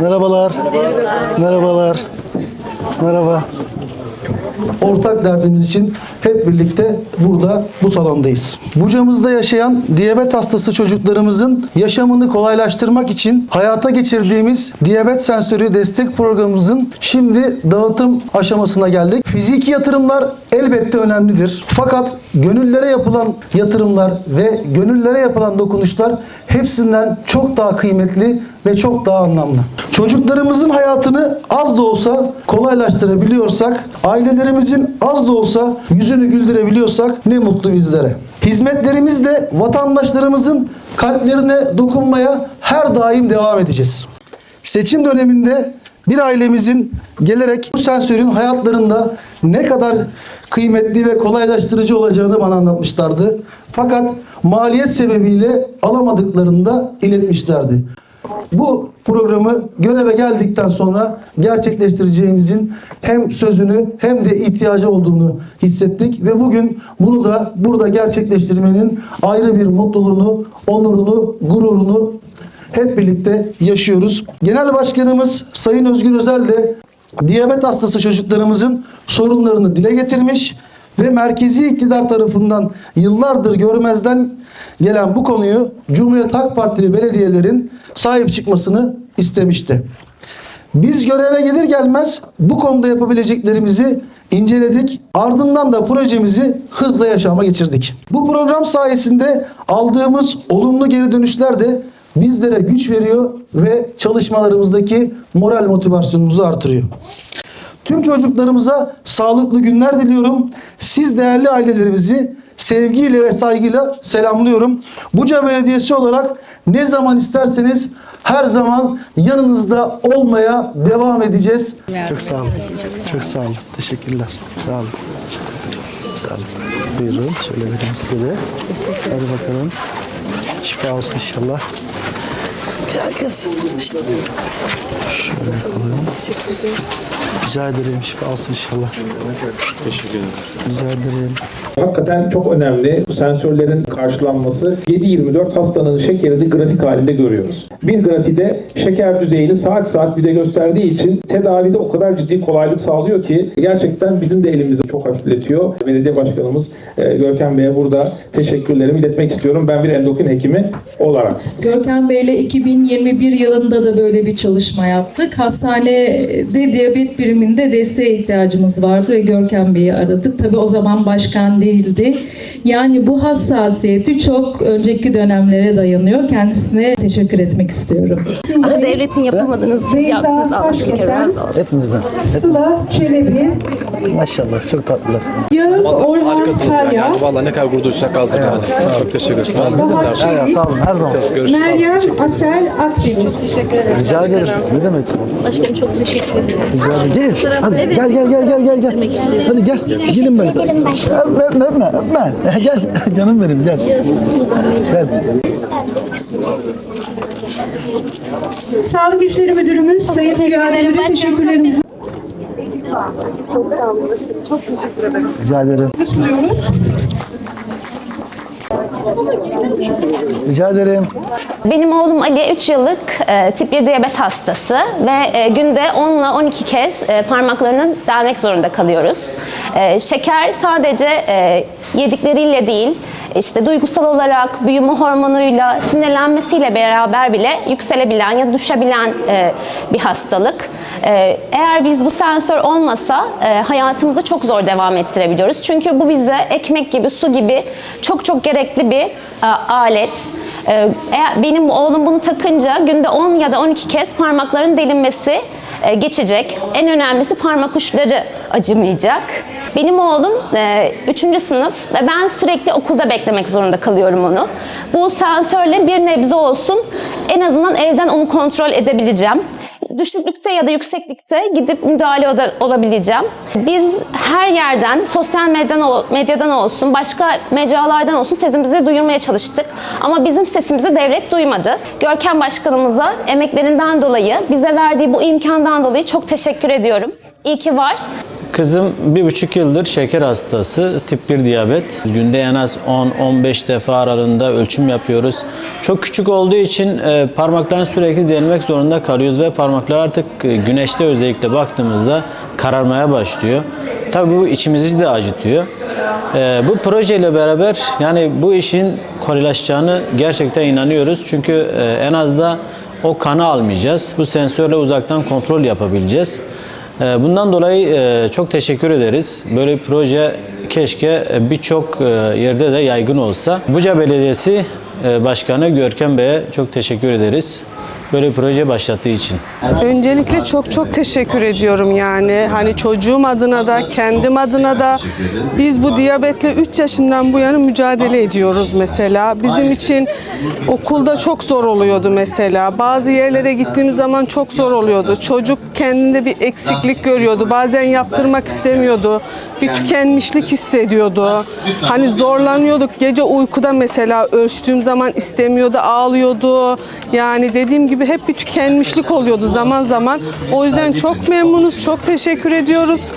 Merhabalar. Merhabalar. Merhaba. Ortak derdimiz için hep birlikte burada bu salondayız. Buca'mızda yaşayan diyabet hastası çocuklarımızın yaşamını kolaylaştırmak için hayata geçirdiğimiz diyabet sensörü destek programımızın şimdi dağıtım aşamasına geldik. Fiziki yatırımlar elbette önemlidir. Fakat gönüllere yapılan yatırımlar ve gönüllere yapılan dokunuşlar hepsinden çok daha kıymetli ve çok daha anlamlı. Çocuklarımızın hayatını az da olsa kolaylaştırabiliyorsak, ailelerimizin az da olsa yüzünü güldürebiliyorsak ne mutlu bizlere. Hizmetlerimizle vatandaşlarımızın kalplerine dokunmaya her daim devam edeceğiz. Seçim döneminde bir ailemizin gelerek bu sensörün hayatlarında ne kadar kıymetli ve kolaylaştırıcı olacağını bana anlatmışlardı. Fakat maliyet sebebiyle alamadıklarını da iletmişlerdi. Bu programı göreve geldikten sonra gerçekleştireceğimizin hem sözünü hem de ihtiyacı olduğunu hissettik ve bugün bunu da burada gerçekleştirmenin ayrı bir mutluluğunu, onurunu, gururunu hep birlikte yaşıyoruz. Genel Başkanımız Sayın Özgür Özel de diyabet hastası çocuklarımızın sorunlarını dile getirmiş ve merkezi iktidar tarafından yıllardır görmezden gelen bu konuyu Cumhuriyet Halk Partili belediyelerin sahip çıkmasını istemişti. Biz göreve gelir gelmez bu konuda yapabileceklerimizi inceledik. Ardından da projemizi hızla yaşama geçirdik. Bu program sayesinde aldığımız olumlu geri dönüşler de bizlere güç veriyor ve çalışmalarımızdaki moral motivasyonumuzu artırıyor. Tüm çocuklarımıza sağlıklı günler diliyorum. Siz değerli ailelerimizi sevgiyle ve saygıyla selamlıyorum. Buca Belediyesi olarak ne zaman isterseniz her zaman yanınızda olmaya devam edeceğiz. Çok sağ olun. Çok sağ olun. Teşekkürler. Sağ olun. Sağ olun. Buyurun. Şöyle vereyim size de. Hadi bakalım. Şifa olsun inşallah. Güzel kız. İşte. Şöyle yapalım. Rica ederim. Şifa olsun inşallah. Teşekkür ederim. Rica ederim. Hakikaten çok önemli bu sensörlerin karşılanması. 7-24 hastanın şekerini grafik halinde görüyoruz. Bir grafide şeker düzeyini saat saat bize gösterdiği için tedavide o kadar ciddi kolaylık sağlıyor ki gerçekten bizim de elimizi çok hafifletiyor. Belediye Başkanımız e, Görkem Bey'e burada teşekkürlerimi iletmek istiyorum. Ben bir endokrin hekimi olarak. Görkem Bey'le 2021 yılında da böyle bir çalışma yaptık. Hastanede diyabet biriminde desteğe ihtiyacımız vardı ve Görkem Bey'i aradık. Tabii o zaman başkan değildi. Yani bu hassasiyeti çok önceki dönemlere dayanıyor. Kendisine teşekkür etmek istiyorum. Ama devletin yapamadığınız siz yaptınız Allah olsun. Hepimizden. Sıla Çelebi, Maşallah. Çok tatlılar. Yağız Orhan Karya, Yani vallahi ne kadar gururduysak azdır yani. Çok teşekkür ederim. Çelik, sağ olun. Her zaman. Meryem Asel Akdeniz. Teşekkür ederim. Rica ederim. Ne demek? Başkanım çok teşekkür ederim. Rica ederim. Gel. Hadi gel gel gel gel gel gel. Hadi gel. Gelin ben. Öpme öpme öpme. Gel. Canım benim gel. Gel. Sağlık İşleri Müdürümüz Sayın Hülya Demir'e teşekkürlerimizi Rica ederim. sunuyoruz. Rica ederim. Benim oğlum Ali 3 yıllık e, tip 1 diyabet hastası ve e, günde 10 ile 12 kez e, parmaklarını delmek zorunda kalıyoruz. E, şeker sadece e, yedikleriyle değil, işte duygusal olarak büyüme hormonuyla, sinirlenmesiyle beraber bile yükselebilen ya da düşebilen e, bir hastalık. E, eğer biz bu sensör olmasa e, hayatımızı çok zor devam ettirebiliyoruz. Çünkü bu bize ekmek gibi, su gibi çok çok gerekli bir e, alet. E, benim oğlum bunu takınca günde 10 ya da 12 kez parmakların delinmesi e, geçecek. En önemlisi parmak uçları acımayacak. Benim oğlum 3. sınıf ve ben sürekli okulda beklemek zorunda kalıyorum onu. Bu sensörle bir nebze olsun en azından evden onu kontrol edebileceğim. Düşüklükte ya da yükseklikte gidip müdahale olabileceğim. Biz her yerden, sosyal medyadan, medyadan olsun, başka mecralardan olsun sesimizi duyurmaya çalıştık. Ama bizim sesimizi devlet duymadı. Görkem Başkanımıza emeklerinden dolayı, bize verdiği bu imkandan dolayı çok teşekkür ediyorum. İyi ki var. Kızım bir buçuk yıldır şeker hastası, tip 1 diyabet. Günde en az 10-15 defa aralığında ölçüm yapıyoruz. Çok küçük olduğu için e, parmaklarını sürekli delmek zorunda kalıyoruz ve parmaklar artık e, güneşte özellikle baktığımızda kararmaya başlıyor. Tabii bu içimizi de acıtıyor. E, bu projeyle beraber yani bu işin kolaylaşacağını gerçekten inanıyoruz. Çünkü en az da o kanı almayacağız. Bu sensörle uzaktan kontrol yapabileceğiz. Ee, Bundan dolayı e, çok teşekkür ederiz. Böyle bir proje keşke e, birçok e, yerde de yaygın olsa. Buca Belediyesi Başkanı Görkem Bey'e çok teşekkür ederiz. Böyle bir proje başlattığı için. Öncelikle çok çok teşekkür ediyorum yani. Hani çocuğum adına da, kendim adına da biz bu diyabetle 3 yaşından bu yana mücadele ediyoruz mesela. Bizim için okulda çok zor oluyordu mesela. Bazı yerlere gittiğimiz zaman çok zor oluyordu. Çocuk kendinde bir eksiklik görüyordu. Bazen yaptırmak istemiyordu. Bir tükenmişlik hissediyordu. Hani zorlanıyorduk. Gece uykuda mesela ölçtüğüm zaman istemiyordu, ağlıyordu. Yani dediğim gibi hep bir tükenmişlik oluyordu zaman zaman. O yüzden çok memnunuz, çok teşekkür ediyoruz.